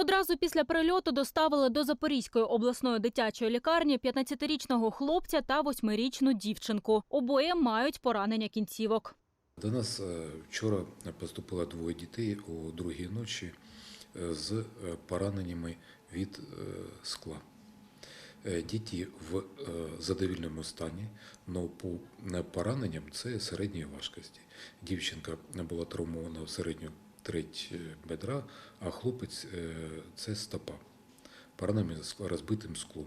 Одразу після прильоту доставили до Запорізької обласної дитячої лікарні 15-річного хлопця та 8-річну дівчинку. Обоє мають поранення кінцівок. До нас е, вчора поступило двоє дітей у другій ночі е, з е, пораненнями від скла. Діти в задовільному стані, але по пораненням це середньої важкості. Дівчинка була травмована в середню треть е, бедра, а хлопець е, це стопа, пораненими з розбитим склом.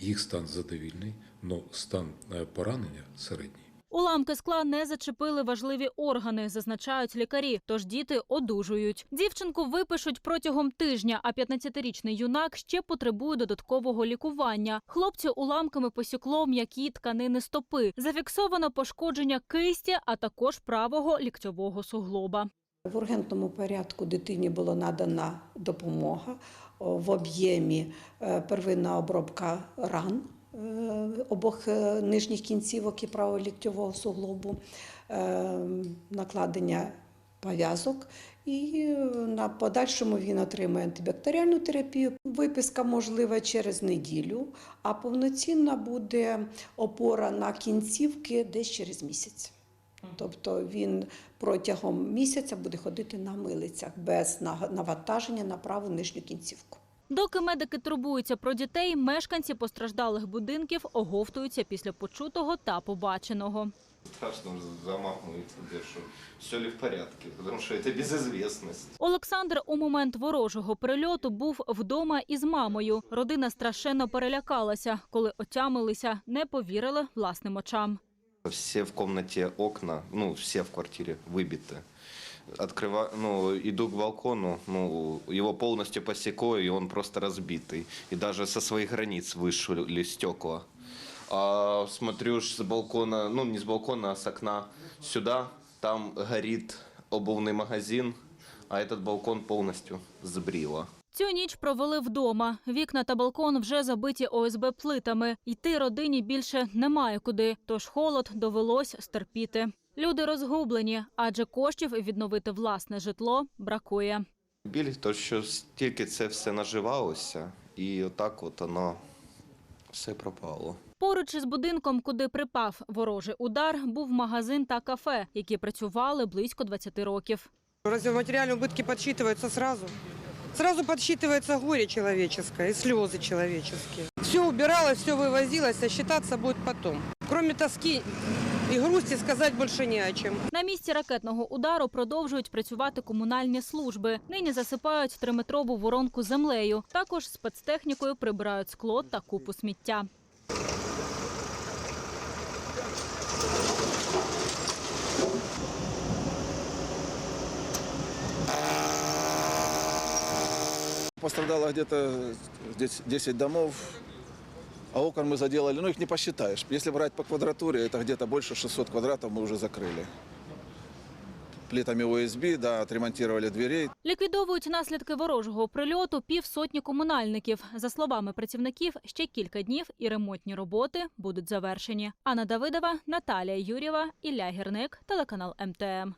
Їх стан задовільний, але стан е, поранення середній. Уламки скла не зачепили важливі органи, зазначають лікарі. Тож діти одужують. Дівчинку випишуть протягом тижня, а 15-річний юнак ще потребує додаткового лікування. Хлопцю уламками посікло м'які тканини стопи. Зафіксовано пошкодження кисті, а також правого ліктьового суглоба. В ургентному порядку дитині була надана допомога в об'ємі е, первинна обробка ран е, обох е, нижніх кінцівок і правого ліктьового суглобу, накладення пов'язок. І на подальшому він отримає антибактеріальну терапію. Виписка можлива через неділю, а повноцінна буде опора на кінцівки десь через місяць. Тобто він протягом місяця буде ходити на милицях без навантаження на праву нижню кінцівку. Доки медики турбуються про дітей, мешканці постраждалих будинків оговтуються після почутого та побаченого. Страшно за маму и. Все ли в порядке, потому что это безызвестность. Олександр у момент ворожого прильоту був вдома із мамою. Родина страшенно перелякалася. Коли отямилися, не повірили власним очам. Все в комнате окна, ну, все в квартире выбиты. Открываю, ну, иду к балкону, ну, его полностью посекло, и он просто разбитый. И даже со своих границ вышли стекла. А смотрю с балкона, ну, не с балкона, а с окна сюда, там горит обувный магазин, а этот балкон полностью сбрило. Цю ніч провели вдома. Вікна та балкон вже забиті ОСБ плитами. Йти родині більше немає куди, тож холод довелось стерпіти. Люди розгублені, адже коштів відновити власне житло бракує. Біль, то що стільки це все наживалося, і отак от воно все пропало. Поруч із будинком, куди припав ворожий удар, був магазин та кафе, які працювали близько 20 років. Разве материальные убытки подсчитываются сразу? Сразу подсчитывается горе человеческое и слезы человеческие. Все убиралось, все вывозилось, а считаться будет потом. Кроме тоски и грусти сказать больше не о чем. На місці ракетного удару продовжують працювати комунальні служби. Нині засипають триметрову воронку землею. Також спецтехнікою прибирають скло та купу сміття. Пострадало где-то здесь 10 домов, а окон мы заделали, ну их не посчитаешь. Если брать по квадратуре, это где-то больше 600 квадратов мы уже закрыли. Плитами ОСБ, да, отремонтировали дверей. Ліквідовують наслідки ворожого прильоту півсотні комунальників. За словами працівників, ще кілька днів і ремонтні роботи будуть завершені. Анна Давидова, Наталія Юрєва, Ілля Гірник, телеканал МТМ.